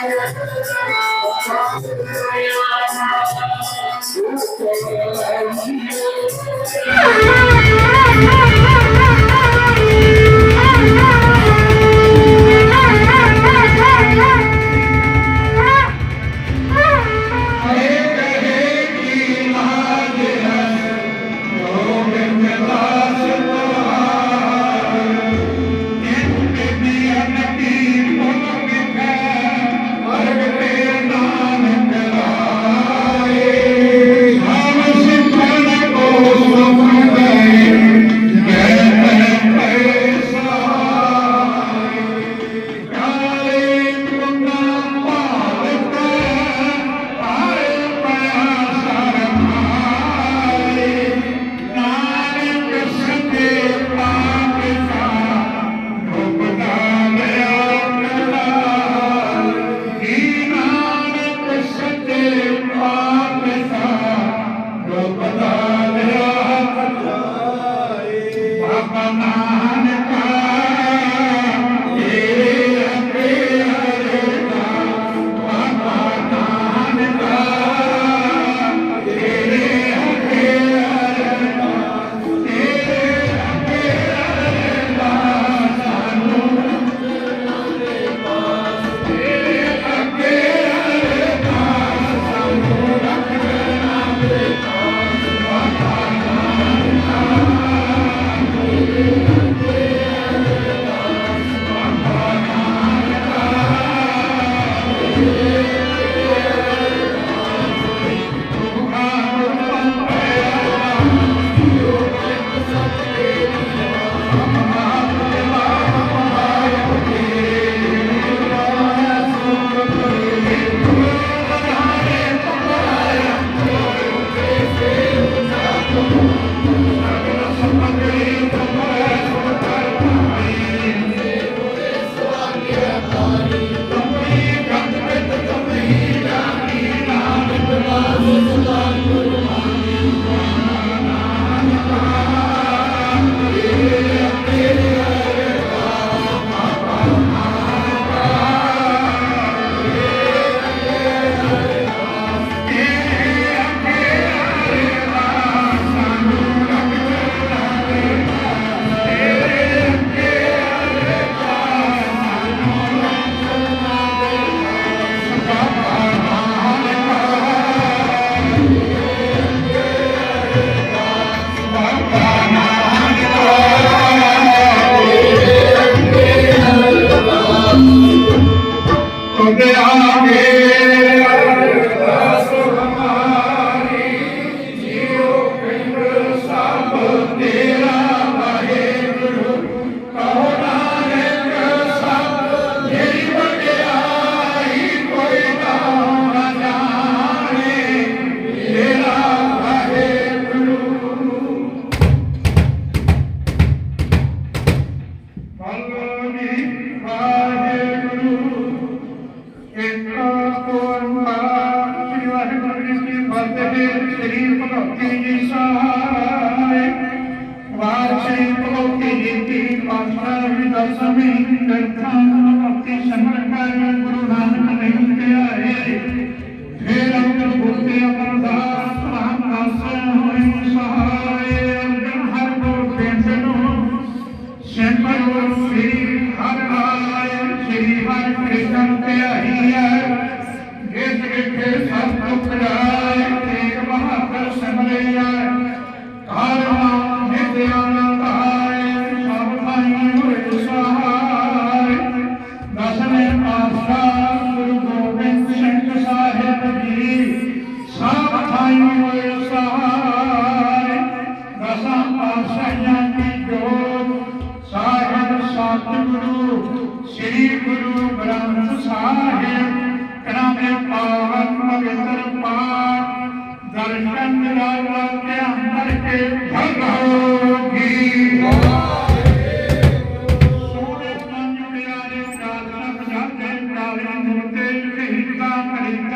Thank you. Oh my God.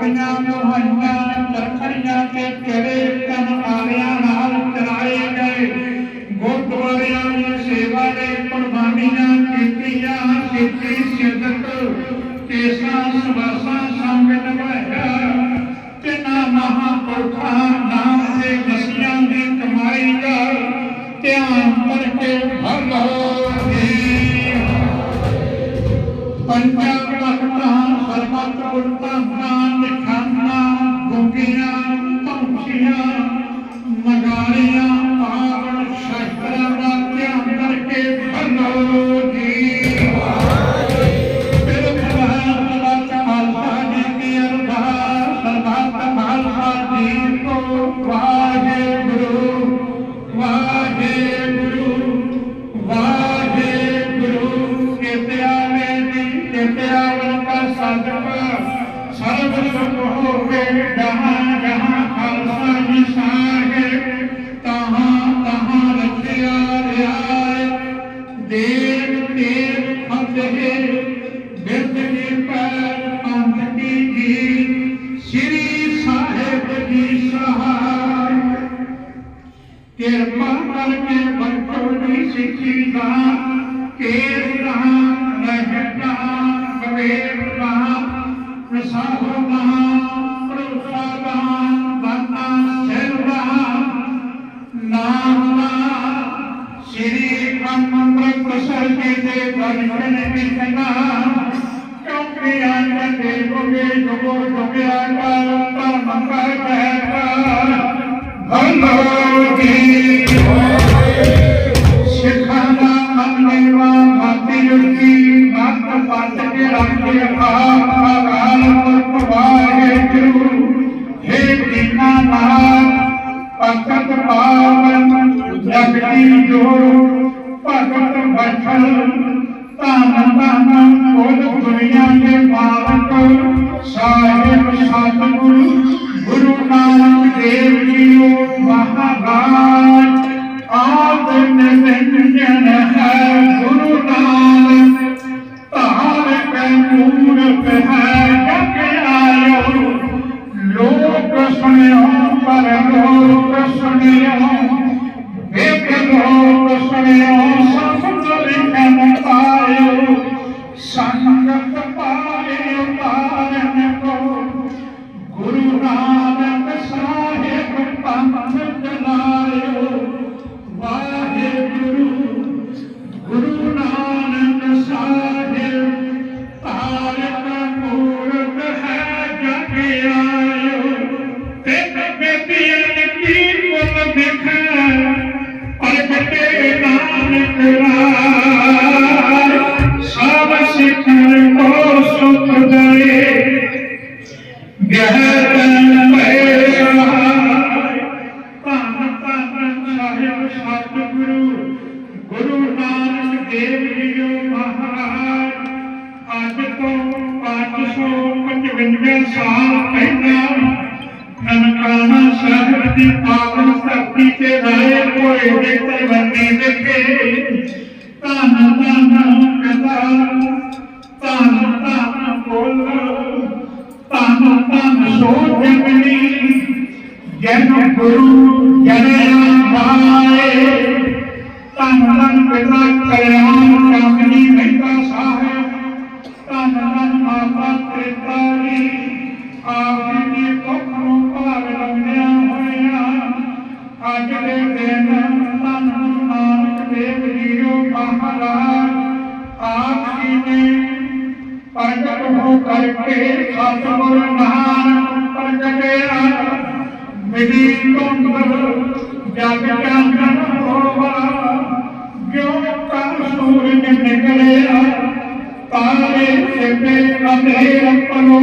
Bye know. i'm going Hallelujah. ਕੀਤੇ ਨਾਏ ਕੋਈ ਦਿੱਤੇ ਬੰਦੀ ਦੇਖੇ। ਤਾਨ ਤਾਨ ਕਦਾ ਤਾਨ ਤਾਨ ਬੋਲ ਤਾਨ ਤਾਨ ਸੋਚ ਮਿਲੀ ਜਨ ਗੁਰੂ ਦੇ ਰਪਨੋ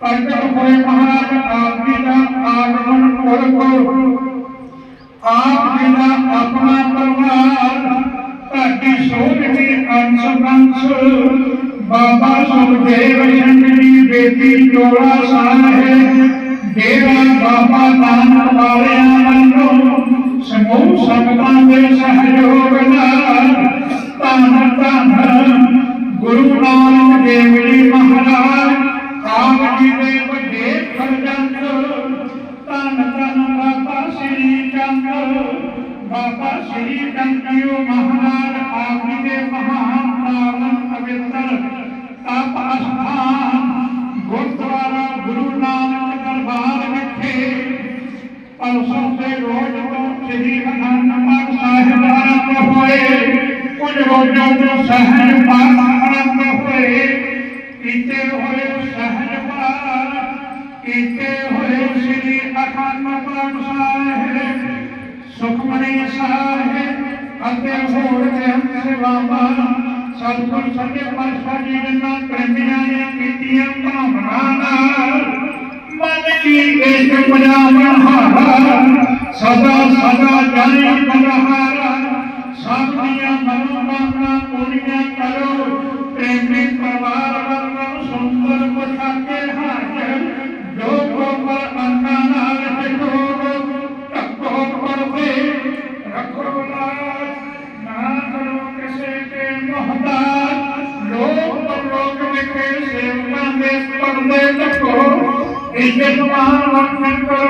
ਪੰਡਤ ਹੋਏ ਮਹਾਰਾਜ ਆਪ ਜੀ ਦਾ ਆਗਮਨ ਮੁਲਕੋ ਆਪ ਜੀ ਦਾ ਆਪਣਾ ਪਰਿਵਾਰ ਤੁਹਾਡੀ ਸੋਚ ਦੇ ਅੰਸ਼ ਬੰਸ਼ ਬਾਬਾ ਸੁਖਦੇਵ ਜੀ ਬੇਟੀ ਚੋਲਾ ਸਾਹਿਬ ਦੇਵਾ ਬਾਬਾ ਨਾਨਕ ਵਾਲਿਆਂ ਵੱਲੋਂ ਸਮੂਹ ਸੰਗਤਾਂ ਦੇ ਸਹਿਯੋਗ ਨਾਲ ਧੰਨ ਧੰਨ ਸੁਖਮਨੀ ਸਾਹਿਬ ਅਤੇ ਹੋਰ ਤੇ ਅੰਦਰ ਬਾਬਾ ਸਤਿਗੁਰ ਸੰਗੇ ਪਾਤਸ਼ਾਹ ਜੀ ਦੇ ਨਾਲ ਪ੍ਰੇਮੀਆਂ ਨੇ ਕੀਤੀਆਂ ਭਾਵਨਾਵਾਂ ਮਨ ਕੀ ਏਕ ਪਜਾਵਨ ਹਾਰਾ। ਸਦਾ ਸਦਾ ਜਾਣੇ ਬਨਹਾਰਾ ਸਭ ਦੀਆਂ ਮਨੋਕਾਮਨਾ ਪੂਰੀਆਂ ਕਰੋ। ਪ੍ਰੇਮੀ ਪਰਿਵਾਰ ਵਰਗਾ ਸੁੰਦਰ ਪੋਸ਼ਾਕੇ ಮಹಾನ್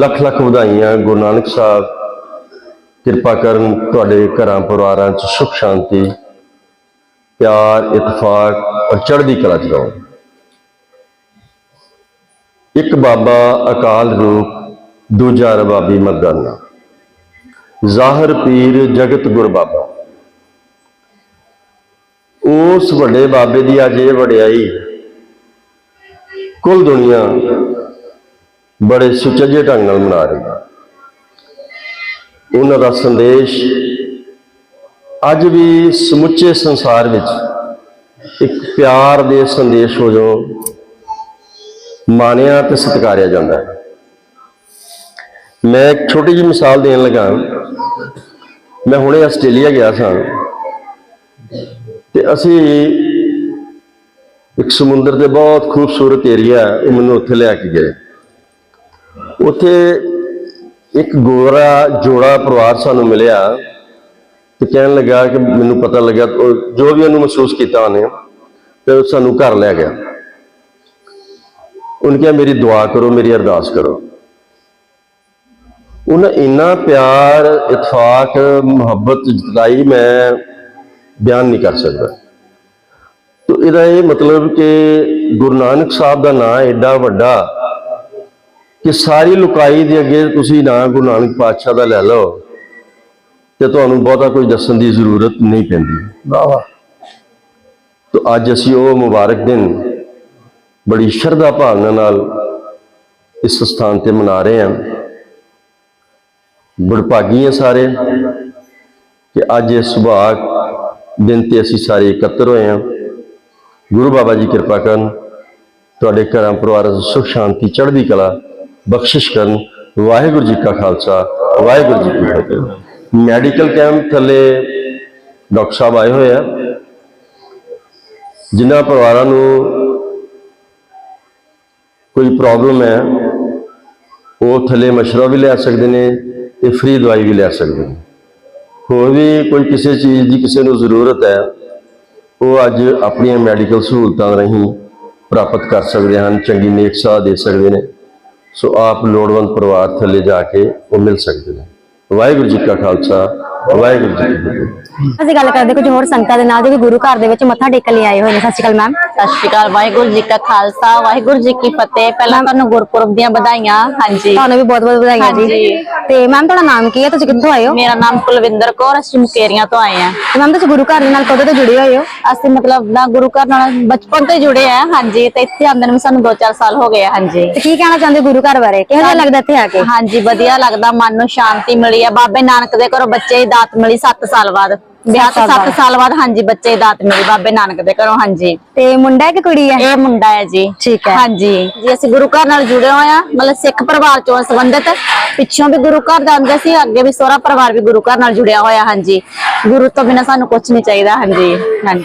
ਲੱਖ ਲੱਖ ਵਧਾਈਆਂ, ਗੁਰੂ ਨਾਨਕ ਸਾਹਿਬ। ਕਿਰਪਾ ਕਰਨ ਤੁਹਾਡੇ ਘਰਾਂ ਪਰਿਵਾਰਾਂ 'ਚ ਸੁਖ ਸ਼ਾਂਤੀ, ਪਿਆਰ, ਇਤਫਾਕ ਔਰ ਚੜ੍ਹਦੀ ਕਲਾ 'ਚ ਇੱਕ ਬਾਬਾ ਅਕਾਲ ਰੂਪ, ਦੂਜਾ ਰਬਾਬੀ ਮਰਦਾਨਾ ਜ਼ਾਹਰ ਪੀਰ ਜਗਤ ਗੁਰ ਬਾਬਾ। ਉਸ ਵੱਡੇ ਬਾਬੇ ਦੀ ਅੱਜ ਇਹ ਵਡਿਆਈ ਕੁੱਲ ਦੁਨੀਆ ਬੜੇ ਸੁਚੱਜੇ ਢੰਗ ਨਾਲ ਮਨਾ ਰਹੀ ਹੈ ਉਹਨਾਂ ਦਾ ਸੰਦੇਸ਼ ਅੱਜ ਵੀ ਸਮੁੱਚੇ ਸੰਸਾਰ ਵਿੱਚ ਇੱਕ ਪਿਆਰ ਦੇ ਸੰਦੇਸ਼ ਵਜੋਂ ਮਾਨਿਆ ਤੇ ਸਤਿਕਾਰਿਆ ਜਾਂਦਾ ਹੈ। ਮੈਂ ਇੱਕ ਛੋਟੀ ਜਿਹੀ ਮਿਸਾਲ ਦੇਣ ਲੱਗਾ ਮੈਂ ਹੁਣੇ ਆਸਟ੍ਰੇਲੀਆ ਗਿਆ ਸਾਂ ਤੇ ਅਸੀਂ ਇੱਕ ਸਮੁੰਦਰ ਦੇ ਬਹੁਤ ਖੂਬਸੂਰਤ ਏਰੀਆ ਉਹ ਮੈਨੂੰ ਉੱਥੇ ਲੈ ਕੇ ਗਏ। ਉੱਥੇ ਇੱਕ ਗੋਰਾ ਜੋੜਾ ਪਰਿਵਾਰ ਸਾਨੂੰ ਮਿਲਿਆ ਤੇ ਕਹਿਣ ਲੱਗਾ ਕਿ ਮੈਨੂੰ ਪਤਾ ਲੱਗਾ ਜੋ ਵੀ ਉਹਨੂੰ ਮਹਿਸੂਸ ਕੀਤਾ ਉਹਨੇ, ਤੇ ਸਾਨੂੰ ਘਰ ਲੈ ਗਿਆ। ਉਹਨੇ ਕਿਹਾ, ਮੇਰੀ ਦੁਆ ਕਰੋ, ਮੇਰੀ ਅਰਦਾਸ ਕਰੋ। ਉਹਨਾਂ ਇੰਨਾ ਪਿਆਰ, ਇਤਫਾਕ, ਮੁਹੱਬਤ ਜਤਾਈ, ਮੈਂ ਬਿਆਨ ਨਹੀਂ ਕਰ ਸਕਦਾ। ਤੋ ਇਹਦਾ ਇਹ ਮਤਲਬ ਕਿ ਗੁਰੂ ਨਾਨਕ ਸਾਹਿਬ ਦਾ ਨਾਂ ਐਡਾ ਵੱਡਾ ਕਿ ਸਾਰੀ ਲੁਕਾਈ ਦੇ ਅੱਗੇ ਤੁਸੀਂ ਨਾ ਗੁਰੂ ਨਾਨਕ ਪਾਤਸ਼ਾਹ ਦਾ ਲੈ ਲਓ ਤੇ ਤੁਹਾਨੂੰ ਬਹੁਤਾ ਕੁਝ ਦੱਸਣ ਦੀ ਜ਼ਰੂਰਤ ਨਹੀਂ ਪੈਂਦੀ। ਵਾਹ ਤੋ ਅੱਜ ਅਸੀਂ ਉਹ ਮੁਬਾਰਕ ਦਿਨ ਬੜੀ ਸ਼ਰਧਾ ਭਾਵਨਾ ਨਾਲ ਇਸ ਸਥਾਨ ਤੇ ਮਨਾ ਰਹੇ ਹਾਂ। ਬੜਭਾਗੀ ਹੈ ਸਾਰੇ। ਕਿ ਅੱਜ ਇਸ ਸੁਭਾਗ ਦਿਨ ਤੇ ਅਸੀਂ ਸਾਰੇ ਇਕੱਤਰ ਹੋਏ ਹਾਂ। ਗੁਰੂ ਬਾਬਾ ਜੀ ਕਿਰਪਾ ਕਰਨ ਤੁਹਾਡੇ ਘਰਾਂ ਪਰਿਵਾਰਾਂ 'ਚ ਸੁਖ ਸ਼ਾਂਤੀ ਚੜ੍ਹਦੀ ਕਲਾ ਬਖਸ਼ਿਸ਼ ਕਰਨ। ਵਾਹਿਗੁਰੂ ਜੀ ਕਾ ਖਾਲਸਾ, ਵਾਹਿਗੁਰੂ ਜੀ ਕੀ ਫਤਿਹ। ਮੈਡੀਕਲ ਕੈਂਪ ਥੱਲੇ ਡਾਕਟਰ ਸਾਹਿਬ ਆਏ ਹੋਏ ਆ। ਜਿਨ੍ਹਾਂ ਪਰਿਵਾਰਾਂ ਨੂੰ ਕੋਈ ਪ੍ਰੋਬਲਮ ਹੈ, ਉਹ ਥੱਲੇ ਮਸ਼ਰਾ ਵੀ ਲੈ ਸਕਦੇ ਨੇ ਤੇ ਫ੍ਰੀ ਦਵਾਈ ਵੀ ਲੈ ਸਕਦੇ ਨੇ। ਹੋਰ ਵੀ ਕੋਈ ਕਿਸੇ ਚੀਜ਼ ਦੀ ਕਿਸੇ ਨੂੰ ਜ਼ਰੂਰਤ ਹੈ, ਉਹ ਅੱਜ ਆਪਣੀਆਂ ਮੈਡੀਕਲ ਸਹੂਲਤਾਂ ਰਾਹੀਂ ਪ੍ਰਾਪਤ ਕਰ ਸਕਦੇ ਹਨ, ਚੰਗੀ ਨੇਕ ਸਾਹ ਦੇ ਸਕਦੇ ਨੇ। ਸੋ ਆਪ ਲੋੜਵੰਦ ਪਰਿਵਾਰ ਥੱਲੇ ਜਾ ਕੇ ਉਹ ਮਿਲ ਸਕਦੇ ਨੇ। ਵਾਹਿਗੁਰੂ ਜੀ ਕਾ ਖਾਲਸਾ ਵਾਹਿਗੁਰੂ ਜੀ ਅਸੀਂ ਗੱਲ ਕਰਦੇ ਕੁਝ ਹੋਰ ਸੰਗਤਾਂ ਦੇ ਨਾਲ ਜੋ ਕਿ ਗੁਰੂ ਘਰ ਦੇ ਵਿੱਚ ਮੱਥਾ ਟੇਕਣ ਲਈ ਆਏ ਹੋਏ ਨੇ। ਸਤਿ ਸ਼੍ਰੀ ਅਕਾਲ ਮੈਮ ਸਤਿ ਸ਼੍ਰੀ ਅਕਾਲ ਵਾਹਿਗੁਰੂ ਜੀ ਕਾ ਖਾਲਸਾ ਵਾਹਿਗੁਰੂ ਜੀ ਕੀ ਫਤਿਹ। ਪਹਿਲਾਂ ਤੁਹਾਨੂੰ ਗੁਰਪੁਰਬ ਦੀਆਂ ਵਧਾਈਆਂ ਹਾਂਜੀ। ਤੁਹਾਨੂੰ ਵੀ ਬਹੁਤ ਬਹੁਤ ਵਧਾਈਆਂ ਜੀ। ਤੇ ਮੈਮ ਤੁਹਾਡਾ ਨਾਮ ਕੀ ਹੈ? ਤੁਸੀਂ ਕਿੱਥੋਂ ਆਏ ਹੋ? ਮੇਰਾ ਨਾਮ ਕੁਲਵਿੰਦਰ ਕੌਰ ਅਸੀਂ ਮੁਕੇਰੀਆਂ ਤੋਂ ਆਏ ਆ ਤੇ ਮੈਮ ਤੁਸੀਂ ਗੁਰੂ ਘਰ ਦੇ ਨਾਲ ਕਦੋਂ ਤੋਂ ਜੁੜੇ ਹੋਏ ਹੋ? ਅਸੀਂ ਮਤਲਬ ਨਾ ਗੁਰੂ ਘਰ ਨਾਲ ਬਚਪਨ ਤੋਂ ਹੀ ਜੁੜੇ ਆ ਹਾਂਜੀ। ਤੇ ਇੱਥੇ ਆਂਦੇ ਨੂੰ ਸਾਨੂੰ 2-4 ਸਾਲ ਹੋ ਗਏ ਆ ਹਾਂਜੀ। ਤੇ ਕੀ ਕਹਿਣਾ ਚਾਹੁੰਦੇ ਹੋ ਗੁਰੂ ਘਰ ਬਾਰੇ? ਕਿਹੋ ਜਿਹਾ ਲੱਗਦਾ ਇੱਥੇ ਆ ਕੇ? ਹਾਂਜੀ ਵਧੀਆ ਲੱਗਦਾ ਮਨ ਨੂੰ ਸ਼ਾਂਤੀ ਮਿਲੀ ਆ। ਬਾਬੇ ਨਾਨਕ ਦੇ ਘਰੋਂ ਬੱਚੇ ਦਾਤ ਮਿਲੀ 7 ਸਾਲ ਬਾਅਦ। ਵਿਆਹ ਤੋਂ ਸਾਲ 7 ਸਾਲ ਬਾਅਦ ਹਾਂਜੀ ਬੱਚੇ ਦੀ ਦਾਤ ਮਿਲੀ ਬਾਬੇ ਨਾਨਕ ਦੇ ਘਰੋਂ ਹਾਂਜੀ। ਤੇ ਮੁੰਡਾ ਹੈ ਕਿ ਕੁੜੀ ਹੈ? ਇਹ ਮੁੰਡਾ ਹੈ ਜੀ। ਠੀਕ ਹੈ। ਹਾਂਜੀ। ਜੀ ਅਸੀਂ ਗੁਰੂ ਘਰ ਨਾਲ ਜੁੜੇ ਹੋਏ ਆ ਮਤਲਬ ਸਿੱਖ ਪਰਿਵਾਰ ਚੋਂ ਸੰਬੰਧਿਤ। ਪਿੱਛੋਂ ਵੀ ਗੁਰੂ ਘਰ ਜਾਂਦੇ ਸੀ ਅੱਗੇ ਵੀ ਸੋਹਰਾ ਪਰਿਵਾਰ ਵੀ ਗੁਰੂ ਘਰ ਨਾਲ ਜੁੜਿਆ ਹੋਇਆ ਹਾਂਜੀ। ਗੁਰੂ ਤੋਂ ਬਿਨਾ ਸਾਨੂੰ ਕੁਝ ਨਹੀਂ ਚਾਹੀਦਾ ਹਾਂਜੀ। ਹਾਂਜੀ।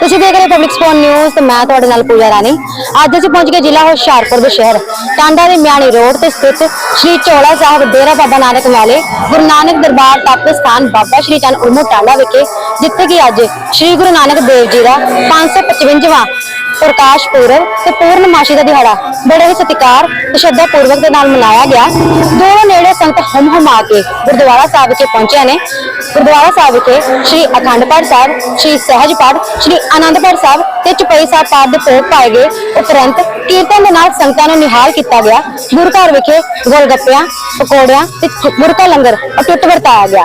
ਤੁਸੀਂ ਦੇਖ ਰਹੇ ਪਬਲਿਕ ਸਪੋਨ ਨਿਊਜ਼ ਤੇ ਮੈਂ ਤੁਹਾਡੇ ਨਾਲ ਪੂਜਾ ਰਾਣੀ। ਅੱਜ ਅਸੀਂ ਪਹੁੰਚ ਗਏ ਜ਼ਿਲ੍ਹਾ ਹੁਸ਼ਿਆਰਪੁਰ ਦੇ ਸ਼ਹਿਰ। ਟਾਂਡਾ ਦੇ ਮਿਆਣੀ ਰੋਡ ਤੇ ਸਥਿਤ ਸ਼੍ਰੀ ਚੋਲਾ ਸਾਹਿਬ ਡੇਰਾ ਬਾਬਾ ਨਾਨਕ ਵਾਲੇ ਗੁਰੂ ਨਾਨਕ ਦਰਬਾਰ ਤਪ ਸਥਾਨ ਬਾਬਾ ਸ਼੍ਰੀ ਚੰਦ ਉਰਮੂ ਟਾਂਡਾ ਵਿਖੇ, ਜਿੱਥੇ ਕਿ ਅੱਜ ਸ਼੍ਰੀ ਗੁਰੂ ਨਾਨਕ ਦੇਵ ਜੀ ਦਾ 555ਵਾਂ ਪ੍ਰਕਾਸ਼ ਪੁਰਬ ਤੇ ਪੂਰਨਮਾਸ਼ੀ ਦਾ ਦਿਹਾੜਾ ਬੜੇ ਹੀ ਸਤਿਕਾਰ ਤੇ ਸ਼ਰਧਾ ਪੂਰਵਕ ਦੇ ਨਾਲ ਮਨਾਇਆ ਗਿਆ। ਦੂਰੋਂ ਨੇੜੇ ਸੰਗਤ ਹਮ ਹਮਾ ਕੇ ਗੁਰਦੁਆਰਾ ਸਾਹਿਬ ਵਿਖੇ ਪਹੁੰਚੇ ਨੇ। ਗੁਰਦੁਆਰਾ ਸਾਹਿਬ ਵਿਖੇ ਸ਼੍ਰੀ ਅਖੰਡ ਪਾਠ ਸਾਹਿਬ, ਸ਼੍ਰੀ ਸਹਿਜ ਪਾਠ, ਸ਼੍ਰੀ ਆਨੰਦ ਸਾਹਿਬ ਤੇ ਚੁਪਈ ਸਾਹਿਬ ਪਾਠ ਦੇ ਭੋਗ ਪਾਏ ਗਏ। ਉਪਰੰਤ ਕੀਰਤਨ ਦੇ ਨਾਲ ਸੰਗਤਾਂ ਨੂੰ ਨਿਹਾਲ ਕੀਤਾ ਗਿਆ। ਗੁਰੂ ਘਰ ਵਿਖੇ ਗੋਲਗੱਪਿਆਂ, ਪਕੌੜਿਆਂ ਤੇ ਮੁਰਕਾ ਲੰਗਰ ਅਟੁੱਟ ਵਰਤਾਇਆ ਗਿਆ।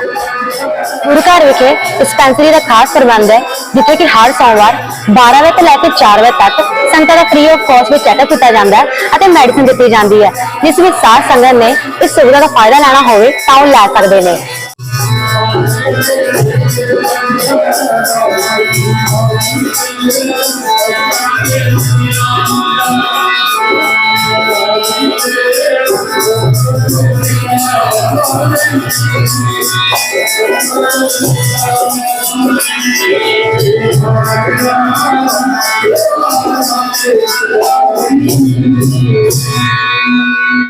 ਗੁਰੂਘਰ ਵਿਖੇ ਡਿਸਪੈਂਸਰੀ ਦਾ ਖਾਸ ਪ੍ਰਬੰਧ ਹੈ, ਜਿੱਥੇ ਕਿ ਹਰ ਸੋਮਵਾਰ 12 ਵਜੇ ਤੋਂ ਲੈ ਕੇ 4 ਵਜੇ ਤੱਕ ਸੰਗਤਾਂ ਦਾ ਫ੍ਰੀ ਆਫ ਕਾਸਟ ਵਿੱਚ ਚੈੱਕਅਪ ਕੀਤਾ ਜਾਂਦਾ ਹੈ ਅਤੇ ਮੈਡੀਸਿਨ ਦਿੱਤੀ ਜਾਂਦੀ ਹੈ, ਜਿਸ ਵਿੱਚ ਸਾਧ ਸੰਗਤ ਨੇ ਇਸ ਸੁਵਿਧਾ ਦਾ ਫਾਇਦਾ ਲੈਣਾ ਹੋਵੇ ਤਾਂ ਉਹ ਲੈ ਸਕਦੇ ਨੇ। すいません。